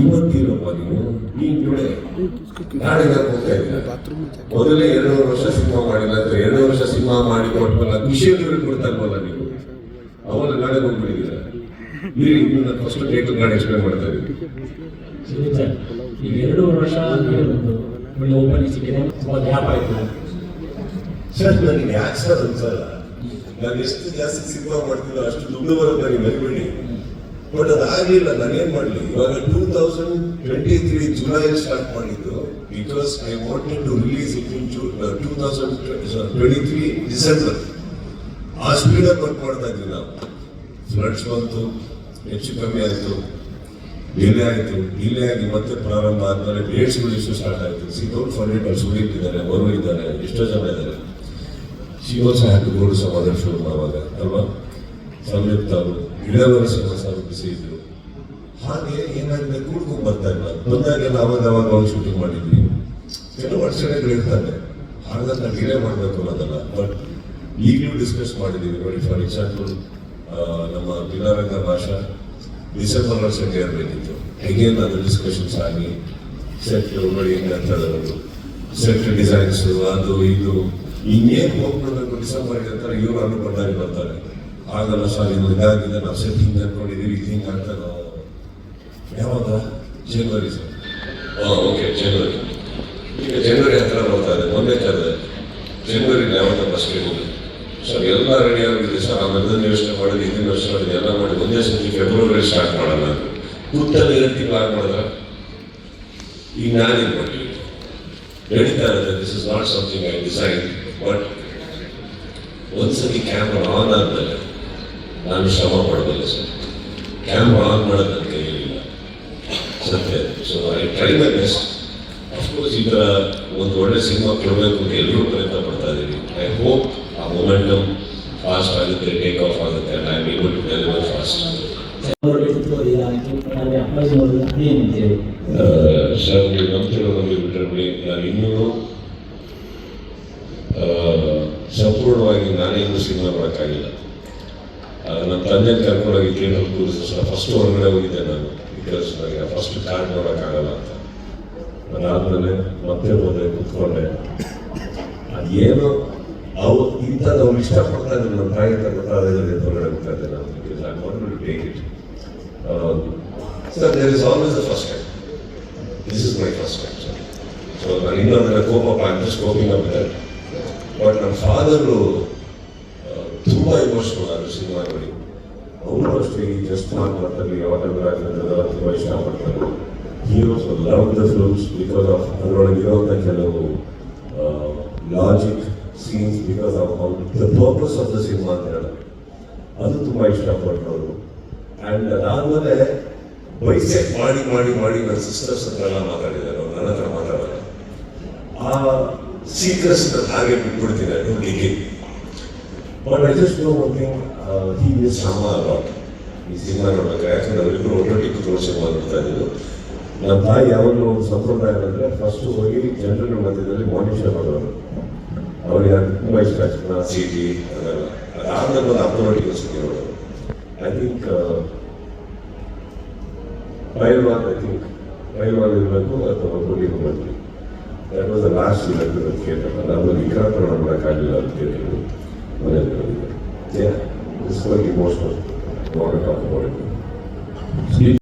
ಇವತ್ತಿರಪ್ಪ ನೀವು ನೀನ್ ಬಿಡೆ ನಾಳೆಗೆ ಹೋಗ್ತಾ ಇದ್ದೀರ ಮೊದಲೇ ಎರಡೂವರೆ ವರ್ಷ ಸಿನಿಮಾ ಮಾಡಿಲ್ಲ ಅಂತ ಎರಡು ವರ್ಷ ಸಿನಿಮಾ ಮಾಡಿ ಕೊಟ್ಬಲ್ಲ ವಿಷಯಗಳು ಕೊಡ್ತಾರಲ್ಲ ನೀವು? ಅವಾಗ ನಾಳೆ ಹೋಗ್ಬಿಟ್ಟಿದ್ದೀರಾ ಇಲ್ಲಿ ನಿಮ್ಮನ್ನ ಫಸ್ಟ್ ಟೈಟಲ್ ಗಾಡಿ ಎಕ್ಸ್ಪ್ಲೇನ್ ಮಾಡ್ತಾ ಈಗ ಎರಡೂವರೆ ವರ್ಷ ಒಳ್ಳೆ ಓಪನಿಂಗ್ ಸಿಕ್ಕಿದೆ. ತುಂಬ ಗ್ಯಾಪ್ ಆಯಿತು. ಸರ್ ನನಗೆ ಯಾಕೆ ಸರ್ ಅನ್ಸಲ್ಲ ನಾನು ಎಷ್ಟು ಜಾಸ್ತಿ ಸಿನಿಮಾ ಮಾಡ್ತಿಲ್ಲ ಅಷ್ಟು ದುಡ್ಡು ಬರುತ್ತೆ ನನಗೆ ಬಟ್ ಅದಾಗಲಿಲ್ಲ ನಾನೇನ್ ಮಾಡಲಿ? ಇವಾಗ two thousand twenty three July start ಮಾಡಿದ್ದು. Because I wanted to release it in two thousand twenty three December ಆ ಸ್ಪೀಡಲ್ಲಿ ವರ್ಕ್ ಮಾಡ್ತಾ ಇದ್ವಿ ನಾವು. ಫ್ಲಡ್ಸ್ ಬಂತು, ಹೆಚ್ಚು ಕಮ್ಮಿ ಆಯಿತು ಡಿಲೇ ಆಯಿತು ಡಿಲೇ ಆಗಿ ಮತ್ತೆ ಪ್ರಾರಂಭ ಆದಮೇಲೆ ಡೇಟ್ಸ್ ಇಶ್ಯೂ ಸ್ಟಾರ್ಟ್ ಆಯಿತು. ಸಿಗೋ ಫರ್ಗೆಟ್ ಅಲ್ಲಿ ಸುದೀಪ್ ಇದ್ದಾರೆ ವರುಣ್ ಇದ್ದಾರೆ, ಎಷ್ಟೋ ಜನ ಇದ್ದಾರೆ. ಸಿಗೋ also have to go to some other film ಆವಾಗ ಅಲ್ವಾ? ಸಂಯುಕ್ತ ಅವರು ಬಿಸಿ ಇದ್ರು. ಹಾಗೆ ಏನಾಗಿದೆ? ಕೂಡ್ಕೊಂಡು ಬರ್ತಾ ಇಲ್ಲ. ಬಂದಾಗೆಲ್ಲ ಅವಾಗ ಅವಾಗ ಅವ್ರು ಶೂಟಿಂಗ್ ಮಾಡಿದ್ವಿ. ಕೆಲವು ಇರ್ತಾರೆ ಹಾಗಾಗಿ ನಾವು ಡಿಲೇ ಮಾಡಬೇಕು ಅನ್ನೋದಲ್ಲ. ಬಟ್ ಈಗಲೂ ಡಿಸ್ಕಸ್ ಮಾಡಿದ್ದೀವಿ ನೋಡಿ ಫಾರ್ ಎಕ್ಸಾಂಪಲ್ ನಮ್ಮ ಜಿಲ್ಲಾರಂಗ ಭಾಷಾ ಡಿಸೆಂಬರ್ ವರ್ಷಕ್ಕೆ ಇರಬೇಕಿತ್ತು. ಹೇಗೇನು ಅದು ಡಿಸ್ಕಷನ್ಸ್ ಆಗಿ ಸೆಟ್ ನೋಡಿ ಹೆಂಗೆ ಅಂತ ಹೇಳೋದು ಸೆಟ್ ಡಿಸೈನ್ಸ್ ಅದು, ಇದು, ಇನ್ನೇನು ಹೋಗ್ಬಿಡ್ಬೇಕು? ಡಿಸೆಂಬರ್ ಅಂತ ಇವರು ಬಂದಾಗ ಬರ್ತಾರೆ. ಆಗಲ್ಲ ಸರ್ ಇದು ಇದಾಗಿದೆ ನಾವು ಸೆಟ್ ಹಿಂಗೆ ಅನ್ಕೊಂಡಿದ್ದೀವಿ ಇದು ನಾವು ಯಾವಾಗ? ಜನವರಿ ಸರ್. ಹಾಂ ಓಕೆ ಜನವರಿ ಈಗ ಜನವರಿ ಹತ್ರ ಬರ್ತಾ ಇದೆ, ಮೊನ್ನೆ ಕರೆದೆ ಜನವರಿ ಯಾವಾಗ ಬಸ್ ಕೇಳಿದ್ರು ಸರ್ ಎಲ್ಲ ರೆಡಿ ಆಗಿದೆ ಸರ್. ಆಮೇಲೆ ಯೋಚನೆ ಮಾಡಿದ್ವಿ, ಹಿಂದಿನ ವರ್ಷ ಮಾಡಿದ್ವಿ, ಎಲ್ಲ ಮಾಡಿ ಒಂದೇ ಸತಿ ಫೆಬ್ರವರಿ ಸ್ಟಾರ್ಟ್ ಮಾಡೋಣ ಕೂತಲ್ಲಿ ಎರಡು ತಿಂಗಳು ಆಗಿ ಮಾಡಿದ್ರೆ? ಈಗ ನಾನೇನು ಮಾಡಲಿ ನಡೀತಾ ಇರುತ್ತೆ. This is not something I decide but ಒಂದ್ಸತಿ ಕ್ಯಾಮ್ರಾ ಆನ್ ಆದ್ಮೇಲೆ ನಾನು ಶ್ರಮ ಪಡೆದಿಲ್ಲ ಸರ್. ಕ್ಯಾಮ್ರಾ ಆನ್ ಮಾಡೋದು ನನ್ನ ಕೈಯಲ್ಲಿಲ್ಲ ಸತ್ಯ. So I try my best of course ಈ ಥರ ಒಂದು ಒಳ್ಳೆ ಸಿನಿಮಾ ಕೊಡಬೇಕು ಅಂತ ಎಲ್ಲರೂ ಪ್ರಯತ್ನ ಪಡ್ತಾ ಇದ್ದೀವಿ. ಐ ಹೋಪ್ ಆ ಮೊಮೆಂಟಮ್ ಫಾಸ್ಟ್ ಆಗುತ್ತೆ ಟೇಕ್ ಆಫ್ ಆಗುತ್ತೆ I am able to deliver fast sir ನೀವು ನಂಬ್ತಿರೋ ನಮಗೆ ಬಿಟ್ಟರೆ ಬಿಡಿ ನಾನು ಇನ್ನೂ ಸಂಪೂರ್ಣವಾಗಿ ನಾನೇ ಇನ್ನೂ ಸಿನಿಮಾ ಮಾಡೋಕ್ಕಾಗಿಲ್ಲ ನಮ್ಮ ತಂದೆ ಕರ್ಕೊಂಡೋಗಿ ಥಿಯೇಟರ್ ಕೂರಿಸಿದ ಫಸ್ಟ್ ಹೊರಗಡೆ ಹೋಗಿದ್ದೆ ನಾನು. ಬಿಕಾಸ್ ಫಸ್ಟ್ ಕಾರ್ಡ್ ನೋಡೋಕ್ಕಾಗಲ್ಲ ಅಂತ. ಅದಾದ್ಮೇಲೆ ಮತ್ತೆ ಹೋದೆ, ಕುತ್ಕೊಂಡೆ. ಅದೇನು ಅವು ಇಂಥದ್ದು ಅವ್ರು ಇಷ್ಟಪಡ್ತಾ ಇದ್ರು ನಮ್ಮ ತಾಯಿ ಗೊತ್ತಾದ್ರೆ ಹೊರಗಡೆ ಹೋಗ್ತಾ ಇದ್ದೆ ನಾನು. Because sir the first time is my first time so ನಾನು ಕೋಪ ಐ ಜಸ್ಟ್ ಕೋಪಿಂಗ್ ಬಟ್ ನಮ್ಮ ಫಾದರು ತುಂಬ ಇಮೋಷನಲ್ ಆದರು ಸಿನಿಮಾ ನೋಡಿ ಅವರು ಅಷ್ಟೇ ಈ ಮಾಡ್ತಾರೆ ಯಾವಾಗಲೂ ಅದೆಲ್ಲ ತುಂಬ ಇಷ್ಟಪಡ್ತಾರೆ heroes love the films because of ಅದರೊಳಗೆ ಇರೋಂಥ ಕೆಲವು logic scenes because of the purpose of the cinema ಅಂತ ಹೇಳೋದು ಅದು ತುಂಬ ಇಷ್ಟಪಟ್ಟವರು. ಆ್ಯಂಡ್ ಅದಾದಮೇಲೆ ಬೈಸೆಟ್ ಮಾಡಿ ಮಾಡಿ ಮಾಡಿ ನನ್ನ ಸಿಸ್ಟರ್ಸ್ ಹತ್ರ ಎಲ್ಲ ಮಾತಾಡಿದ್ದಾರೆ. ಅವ್ರು ನನ್ನ ಹತ್ರ ಮಾತಾಡೋಲ್ಲ. ಆ ಸೀಕ್ರೆಟ್ಸ್ ಹಾಗೆ leak it but I just know one thing he is ಶ್ರಮ ಅಲಾಟ್ ಈ ಸಿನಿಮಾ ನೋಡ್ಬೇಕು ಯಾಕಂದ್ರೆ ಅವರಿಬ್ಬರು ಒಟ್ಟೊಟ್ಟಿಗೆ ನೋಡ್ತಾ ಇದ್ದು ನಮ್ಮ ತಾಯಿ ಯಾವಾಗಲೂ ಒಂದು ಸಂಪ್ರದಾಯ ಅಂದರೆ ಫಸ್ಟ್ ಹೋಗಿ ಜನರ ಮಧ್ಯದಲ್ಲಿ ಮಾನಿಟರ್ ಮಾಡೋರು. ಅವರಿಗೆ ತುಂಬ ಇಷ್ಟ ಚಿನ್ನ ಸಿಟಿ, ಅದೆಲ್ಲ. ಅದಾದ್ಮೇಲೆ ಒಂದು authority city I think Pailwaan I think Pailwaan ಇರಬೇಕು ಅಥವಾ ಹುಲಿ ಹೋಗ್ಬೇಕು. That was the last theatre ಅಂತ Vikrant But yeah, this is what you want to talk about.